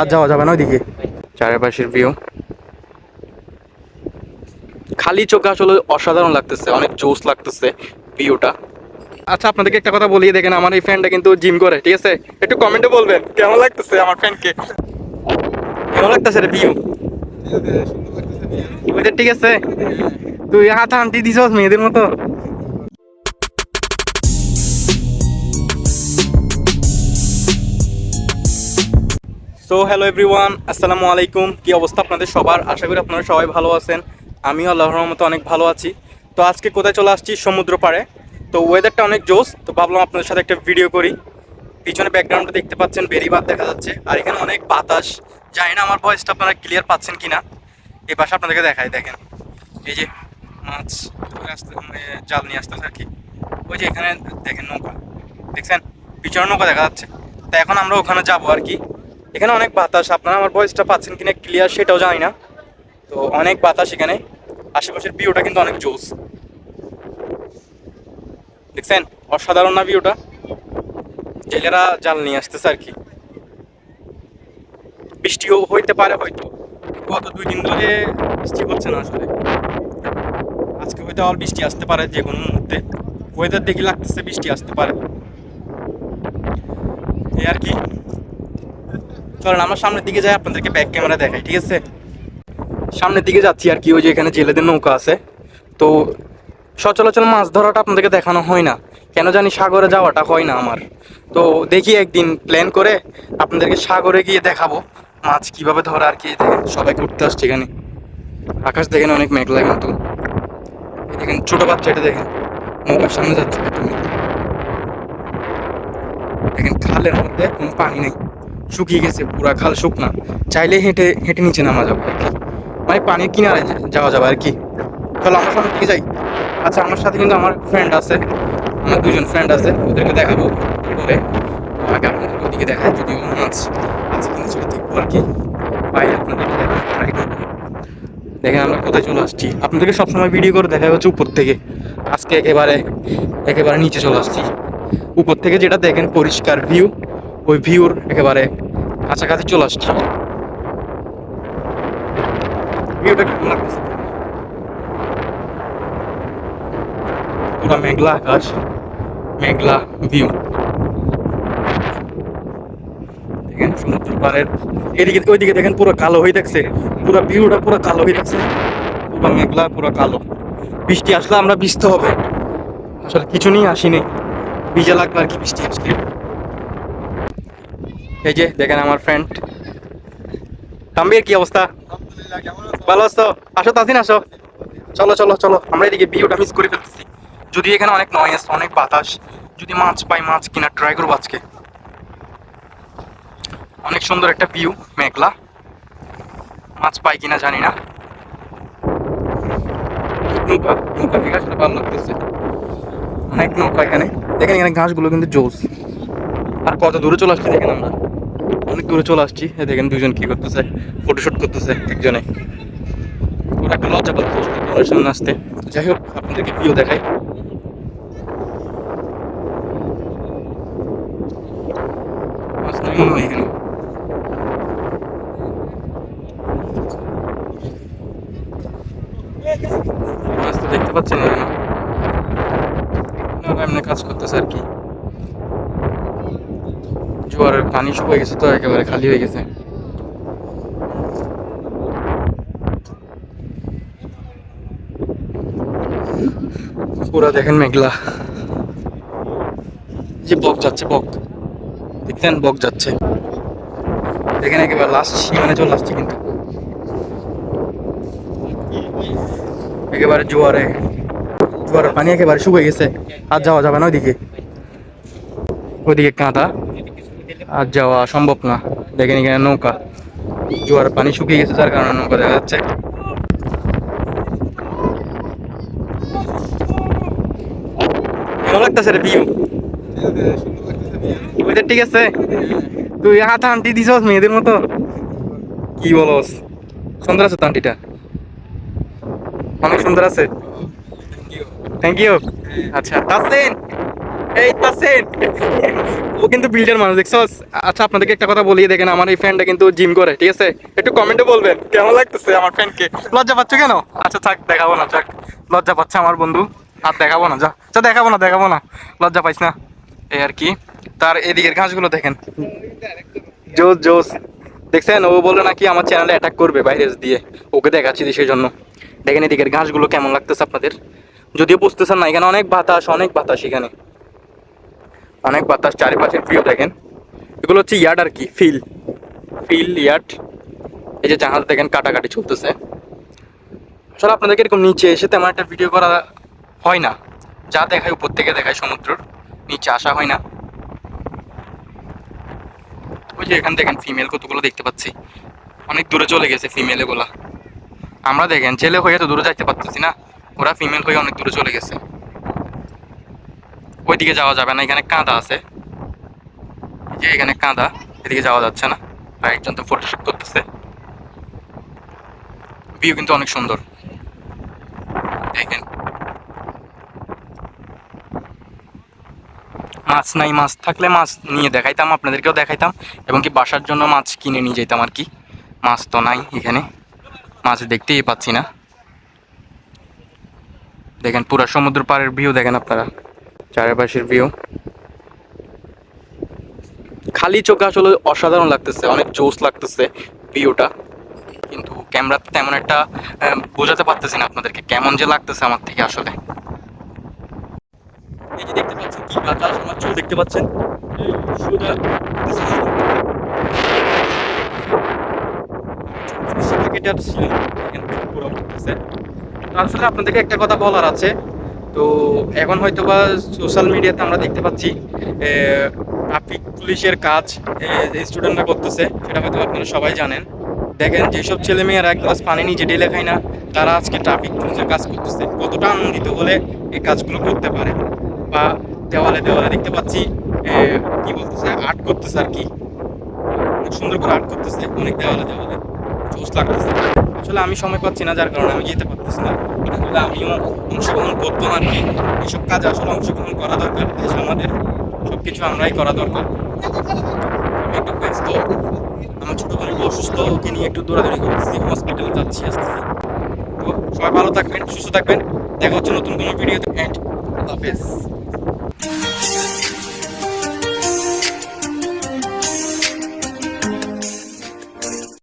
আর যাওয়া যাবে না ওইদিকে। চারপাশের ভিউ খালি চোখে আসলে অসাধারণ লাগতেছে অনেক জোস লাগতেছে ভিউটা আচ্ছা আপনাদেরকে একটা কথা বলিয়ে দেখেন আমার এই ফ্রেন্ডটা কিন্তু জিম করে ঠিক আছে? একটু কমেন্টে বলবেন কেমন লাগতেছে আমার ফ্রেন্ডকে কেমন লাগতেছে রে ভিউ ঠিক আছে তুই হাত আনটি দিছস মেয়েদের মতো? সো হ্যালো এভরিওয়ান আসসালামু আলাইকুম। কি অবস্থা আপনাদের সবার? আশা করি আপনারা সবাই ভালো আছেন। আমিও আল্লাহর রহমতে অনেক ভালো আছি। তো আজকে কোথায় চলে আসছি? সমুদ্র পাড়ে তো ওয়েদারটা অনেক জোস, তো ভাবলাম আপনাদের সাথে একটা ভিডিও করি। পিছনে ব্যাকগ্রাউন্ডটা দেখতে পাচ্ছেন, বেরিবাদ দেখা যাচ্ছে। আর এখানে অনেক বাতাস। জানি না আমার ভয়েসটা আপনারা ক্লিয়ার পাচ্ছেন কিনা। এই পাশে আপনাদেরকে দেখায় দেখেন। এই যে মাছ ধরে আসতে মানে জাল নিয়ে আসতেছে আর কি। ওই যে এখানে দেখেন নৌকা। দেখছেন? পিছনে নৌকা দেখা যাচ্ছে। তো এখন আমরা ওখানে যাব আর কি। এখানে অনেক বাতাস, আপনারা আমার ভয়েসটা পাচ্ছেন কিনা ক্লিয়ার সেটাও জানি না। তো অনেক বাতাস এখানে। আশেপাশের ভিউটা কিন্তু অনেক জোস। দেখছেন? অসাধারণ না ভিউটা জেলেরা জাল নিয়ে আসতেছে আর কি। বৃষ্টিও হইতে পারে হয়তো। গত দুই দিন ধরে বৃষ্টি হচ্ছে না আসলে। আজকে হয়তো আবার বৃষ্টি আসতে পারে যে কোনো মুহূর্তে। ওয়েদার দেখে লাগতেছে বৃষ্টি আসতে পারে। এই আর কি। চলেন আমরা সামনের দিকে যাই আপনাদেরকে ব্যাক ক্যামেরা দেখাই, ঠিক আছে? সামনের দিকে যাচ্ছি আর কি, ওই যে এখানে জেলেদের নৌকা আছে। তো সচরাচর মাছ ধরাটা আপনাদেরকে দেখানো হয় না। কেন জানি সাগরে যাওয়াটা হয় না আমার। তো দেখি একদিন প্ল্যান করে আপনাদেরকে সাগরে গিয়ে দেখাবো, মাছ কীভাবে ধরা আর কি দেখেন, সবাই ঘুরতে আসছে এখানে। আকাশ দেখেন অনেক মেঘলা কিন্তু। দেখেন, ছোট বাচ্চা এটা দেখেন, নৌকার সামনে যাচ্ছে। দেখেন খালের মধ্যে কোনো পানি নেই। শুকিয়ে গেছে, পুরা খাল শুকনা। চাইলে হেঁটে হেঁটে নিচে নামা যাবে। আর কি মানে পানির কিনারে যাওয়া যাবে আর কি। চলো আমার সামনের দিকে যাই। আচ্ছা আমার সাথে কিন্তু আমার ফ্রেন্ড আছে। আমার দুজন ফ্রেন্ড আছে, ওদেরকে দেখাবো পরে আগে আপনাদেরকে ওদিকে দেখাই, যদিও মাছ আছে। কিনা সেটা দেখব আর কি। পাই আপনাদেরকে দেখাবো ট্রাই করব। দেখেন, আমরা কোথায় চলে আসছি। আপনাদেরকে সবসময় ভিডিও করে দেখা যাচ্ছে উপর থেকে। আজকে একেবারে একেবারে নিচে চলে আসছি। উপর থেকে যেটা দেখেন, পরিষ্কার ভিউ ওই ভিউর একেবারে কাছাকাছি চলে আসছে। ভিউটা পুরা মেঘলা আকাশ, মেঘলা ভিউ। দেখেন সমুদ্র পাড়ের এদিকে, ওইদিকে দেখেন পুরো কালো হয়ে থাকছে। পুরো ভিউটা পুরো কালো হয়ে থাকছে। পুরো মেঘলা, পুরো কালো। বৃষ্টি আসলে আমরা ভিজতে হবে। আসলে কিছু নিয়ে আসিনি। ভিজে লাগবে আর কি বৃষ্টি আসলে। এই যে দেখেন আমার ফ্রেন্ড তাম্বির কি অবস্থা? ভালো আছো? আসো তাসিন আসো। চলো চলো চলো আমরা এদিকে ভিউটা মিস করে ফেলতেছি। যদি এখানে অনেক নয়েস অনেক বাতাস যদি মাছ পাই মাছ কিনা ট্রাই করব আজকে। অনেক সুন্দর একটা ভিউ মেঘলা। মাছ পাই কিনা জানি না। নৌকা নৌকা থেকে আসলে ভালো লাগতেছে। অনেক নৌকা এখানে। দেখেন এখানে ঘাসগুলো কিন্তু জোস। আর কত দূরে চলে আসছে দেখেন আমরা। অনেক দূরে চলে আসছি। দেখেন দুজন কি করতেছে ফটোশুট করতেছে একজনে। ওরা একটা লজ্জা পাচ্ছে সামনে আসতে। যাই হোক, আপনাদেরকে ভিউ দেখাই। মনে তো দেখতে পাচ্ছেন এখানে। কাজ করতেছে আর কি। জোয়ারের পানি শুকিয়ে গেছে তো, একেবারে খালি হয়ে গেছে। পুরা দেখেন মেঘলা। যে বক যাচ্ছে, বক। দেখছেন, বক যাচ্ছে। দেখেন একেবারে লাস্ট সীমানে চলে আসছে কিন্তু। একেবারে জোয়ারে। জোয়ারের পানি একেবারে শুকিয়ে গেছে, আর যাওয়া যাবে না ওইদিকে। ওইদিকে কাঁদা আর যাওয়া সম্ভব না। দেখেন এখানে নৌকা। জোয়ার পানি শুকিয়ে গেছে, যার কারণে নৌকা দেখা যাচ্ছে। ঠিক আছে। তুই হাত আন্টি দিছস মেয়েদের মতো? কি বলস? সুন্দর আছে তো আন্টিটা? অনেক সুন্দর আছে। থ্যাংক ইউ আচ্ছা তাসলিন এই তাসেন। ও কিন্তু বিল্ডার মানুষ, দেখছ? আচ্ছা আপনাদেরকে একটা কথা বলিয়ে দেখেন, আমার এই ফ্রেন্ডটা কিন্তু জিম করে, ঠিক আছে? একটু কমেন্টে বলবেন, কেমন লাগতেছে আমার ফ্রেন্ডকে লজ্জা পাচ্ছ কেন? আচ্ছা থাক, দেখাবো না যাক লজ্জা পাচ্ছে আমার বন্ধু। আর দেখাবো না, যা। যা, দেখাবো না দেখাবো না। লজ্জা পাইস না। এই আর কি। তার এদিকের ঘাসগুলো দেখেন। জোস জোস। দেখছেন? ও বলল নাকি আমার চ্যানেলে অ্যাটাক করবে ভাইরাস দিয়ে। ওকে দেখাচ্ছি সেই জন্য। দেখেন এদিকের ঘাসগুলো কেমন লাগতেছে আপনাদের। যদিও বুঝতেছেন না, এখানে অনেক বাতাস অনেক বাতাস এখানে। অনেক বাতাস চারিপাশের ভিউ দেখেন। এগুলো হচ্ছে ইয়ার্ড আর কি ফিল ফিল ইয়ার্ড। এই যে জাহাজ দেখেন, কাটাকাটি চলতেছে। আসলে আপনাদেরকে এরকম নিচে এসে তেমন একটা ভিডিও করা হয় না। যা দেখায়, উপর থেকে দেখায় সমুদ্রর। নিচে আসা হয় না। ওই যে এখান দেখেন ফিমেল কতগুলো দেখতে পাচ্ছি। অনেক দূরে চলে গেছে ফিমেল এগুলা। আমরা দেখেন, ছেলে হয়ে তো দূরে যাইতে পারতেছি না। ওরা ফিমেল হয়ে অনেক দূরে চলে গেছে। ওইদিকে যাওয়া যাবে না, এখানে কাঁদা আছে। যে এখানে কাঁদা, এদিকে যাওয়া যাচ্ছে না। আর একজন তো ফটোশুট করতেছে। ভিউ কিন্তু অনেক সুন্দর। দেখেন। মাছ নাই, মাছ থাকলে মাছ নিয়ে দেখাইতাম, আপনাদেরকেও দেখাইতাম। এবং কি বাসার জন্য মাছ কিনে নিয়ে যেতাম আর কি। মাছ তো নাই এখানে। মাছ দেখতেই পাচ্ছি না। দেখেন পুরো সমুদ্র পাড়ের ভিউ দেখেন আপনারা। চারিপাশের ভিউ খালি চোখে আসলে অসাধারণ লাগতেছে, অনেক জোস লাগতেছে ভিউটা কিন্তু ক্যামেরাতে তেমন একটা বোঝাতে পারতেছি না আপনাদেরকে কেমন যে লাগতেছে আমার থেকে আসলে। এই যে দেখতে পাচ্ছেন কি বাতাস আমার চোখ দেখতে পাচ্ছেন? আসলে আপনাদেরকে একটা কথা বলার আছে। তো এখন হয়তো বা সোশ্যাল মিডিয়াতে আমরা দেখতে পাচ্ছি ট্রাফিক পুলিশের কাজ স্টুডেন্টরা করতেছে, সেটা হয়তো আপনারা সবাই জানেন। দেখেন, যেসব ছেলে মেয়েরা এক গ্লাস পানি নিজে ঢেলে খায় না, তারা আজকে ট্রাফিক পুলিশের কাজ করতেছে। কতটা আনন্দিত হলে এই কাজগুলো করতে পারে। বা দেওয়ালে দেওয়ালে দেখতে পাচ্ছি কি বলতেছে, আর্ট করতেছে আর কি। অনেক সুন্দর করে আর্ট করতেছে, অনেক দেওয়ালে দেওয়ালে। জোস লাগতেছে। আসলে আমি সময় পাচ্ছি না, যার কারণে আমি যেতে পারতেছি না। আসলে আমিও অংশগ্রহণ করতাম আর কি। এইসব কাজে আসলে অংশগ্রহণ করা দরকার, দেশ আমাদের সব কিছু আমরাই করা দরকার। আমি একটু ব্যস্ত, আমার ছোট বোন একটু অসুস্থ, ওকে নিয়ে একটু দৌড়াদৌড়ি করতেছি হসপিটালে যাচ্ছি আসতেছি তো সবাই ভালো থাকবেন, সুস্থ থাকবেন। দেখা হচ্ছে নতুন কোনো ভিডিওতে অ্যান্ড হাফেজ।